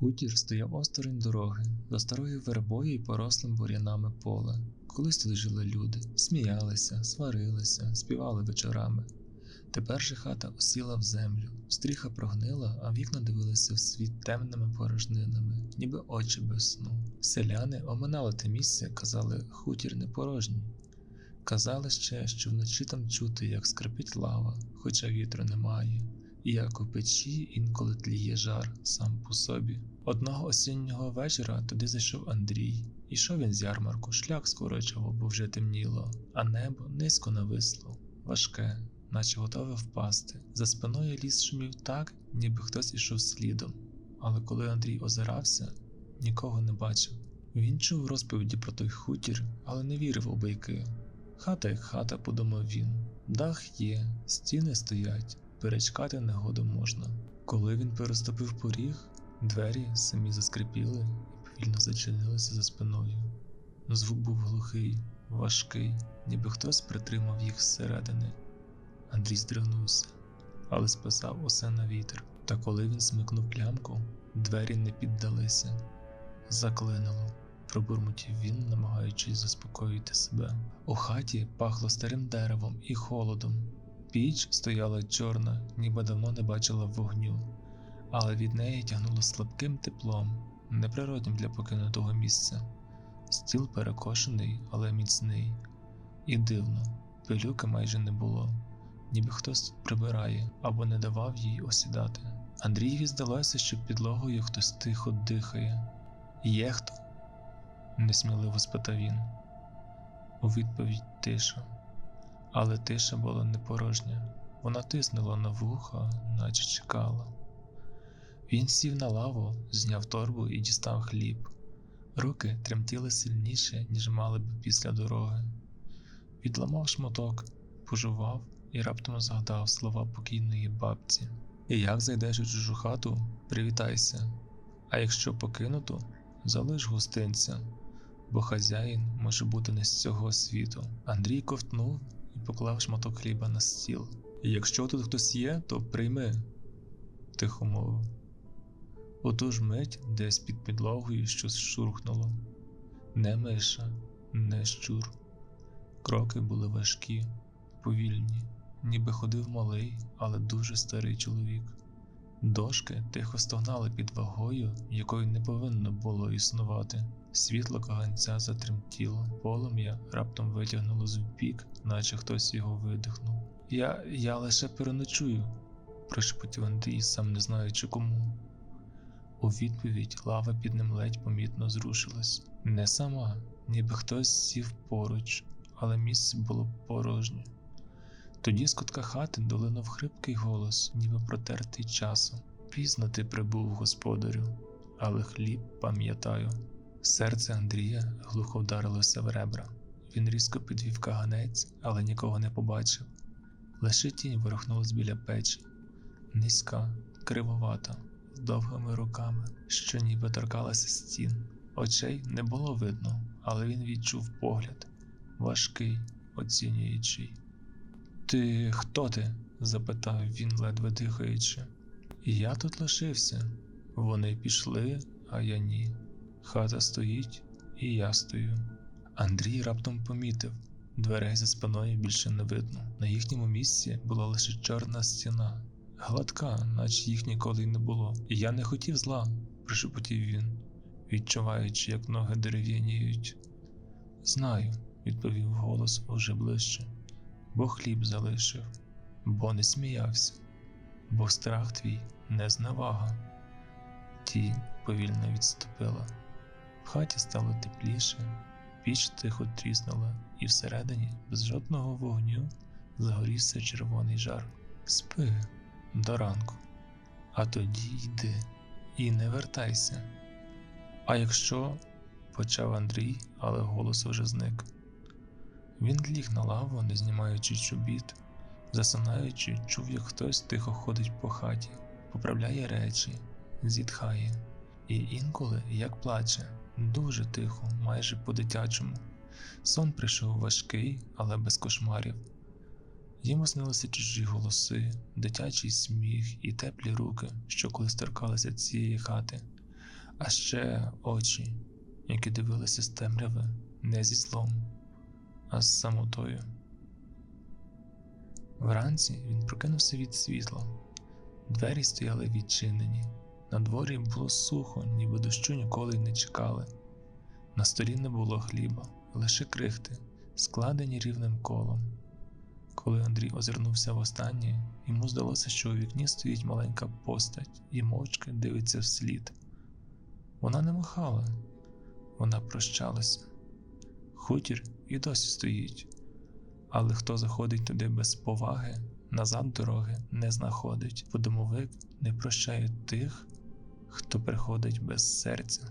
Хутір стояв осторонь дороги, за старою вербою і порослим бур'янами поле. Колись тут жили люди, сміялися, сварилися, співали вечорами. Тепер же хата осіла в землю, стріха прогнила, а вікна дивилися в світ темними порожнинами, ніби очі без сну. Селяни оминали те місце, казали, хутір не порожній. Казали ще, що вночі там чути, як скрипить лава, хоча вітру немає, як у печі інколи тліє жар сам по собі. Одного осіннього вечора туди зайшов Андрій. Ішов він з ярмарку, шлях скорочував, бо вже темніло, а небо низько нависло, важке, наче готове впасти. За спиною ліс шумів так, ніби хтось ішов слідом. Але коли Андрій озирався, нікого не бачив. Він чув розповіді про той хутір, але не вірив у байки. Хата як хата, подумав він. Дах є, стіни стоять, перечкати негоду можна. Коли він переступив поріг, двері самі заскрипіли і повільно зачинилися за спиною. Звук був глухий, важкий, ніби хтось притримав їх зсередини. Андрій здригнувся, але списав усе на вітер. Та коли він смикнув клямку, двері не піддалися. Заклинило, пробурмотів він, намагаючись заспокоїти себе. У хаті пахло старим деревом і холодом. Піч стояла чорна, ніби давно не бачила вогню, але від неї тягнуло слабким теплом, неприроднім для покинутого місця. Стіл перекошений, але міцний. І дивно, пилюки майже не було, ніби хтось прибирає або не давав їй осідати. Андрієві здалося, що підлогою хтось тихо дихає. Є хто? несміливо спитав він. У відповідь тиша. Але тиша була не порожня. Вона тиснула на вуха, наче чекала. Він сів на лаву, зняв торбу і дістав хліб. Руки тремтіли сильніше, ніж мали б після дороги. Відламав шматок, пожував і раптом згадав слова покійної бабці. І як зайдеш у чужу хату, привітайся, а якщо покинуто, залиш гостинця, бо хазяїн може бути не з цього світу. Андрій ковтнув поклав шматок хліба на стіл. Якщо тут хтось є, то прийми, тихо мовив. У ту ж мить десь під підлогою щось шурхнуло. Не миша, не щур. Кроки були важкі, повільні, ніби ходив малий, але дуже старий чоловік. Дошки тихо стогнали під вагою, якої не повинно було існувати. Світло каганця затремтіло, полум'я раптом витягнуло в бік, наче хтось його видихнув. Я я лише переночую, прошепотів Андрій, сам не знаючи кому. У відповідь лава під ним ледь помітно зрушилась. Не сама, ніби хтось сів поруч, але місце було порожнє. Тоді з кутка хати долинув хрипкий голос, ніби протертий часом. Пізно ти прибув, господарю, але хліб пам'ятаю. Серце Андрія глухо вдарилося в ребра. Він різко підвів каганець, але нікого не побачив. Лише тінь ворухнулась біля печі, низька, кривовата, з довгими руками, що ніби торкалася стін. Очей не було видно, але він відчув погляд важкий, оцінюючий. Ти хто ти? запитав він, ледве дихаючи. Я тут лишився. Вони пішли, а я ні. Хата стоїть, і я стою. Андрій раптом помітив, дверей за спиною більше не видно. На їхньому місці була лише чорна стіна, гладка, наче їх ніколи й не було. Я не хотів зла, прошепотів він, відчуваючи, як ноги дерев'яніють. Знаю, відповів голос уже ближче, бо хліб залишив, бо не сміявся, бо страх твій не зневага. Тінь повільно відступила. В хаті стало тепліше, піч тихо тріснула, і всередині, без жодного вогню, загорівся червоний жар. Спи до ранку, а тоді йди і не вертайся. А якщо, почав Андрій, але голос вже зник. Він ліг на лаву, не знімаючи чобіт, засинаючи, чув, як хтось тихо ходить по хаті, поправляє речі, зітхає, і інколи як плаче, дуже тихо, майже по-дитячому. Сон прийшов важкий, але без кошмарів. Йому снилися чужі голоси, дитячий сміх і теплі руки, що колись торкалися цієї хати. а ще очі, які дивилися з темряви не зі злом, а з самотою. Вранці він прокинувся від світла. Двері стояли відчинені. На дворі було сухо, ніби дощу ніколи й не чекали. На столі не було хліба, лише крихти, складені рівним колом. Коли Андрій озирнувся востаннє, йому здалося, що у вікні стоїть маленька постать і мовчки дивиться вслід. Вона не махала, вона прощалася. Хутір і досі стоїть, але хто заходить туди без поваги, назад дороги не знаходить, бо домовик не прощає тих, хто приходить без серця.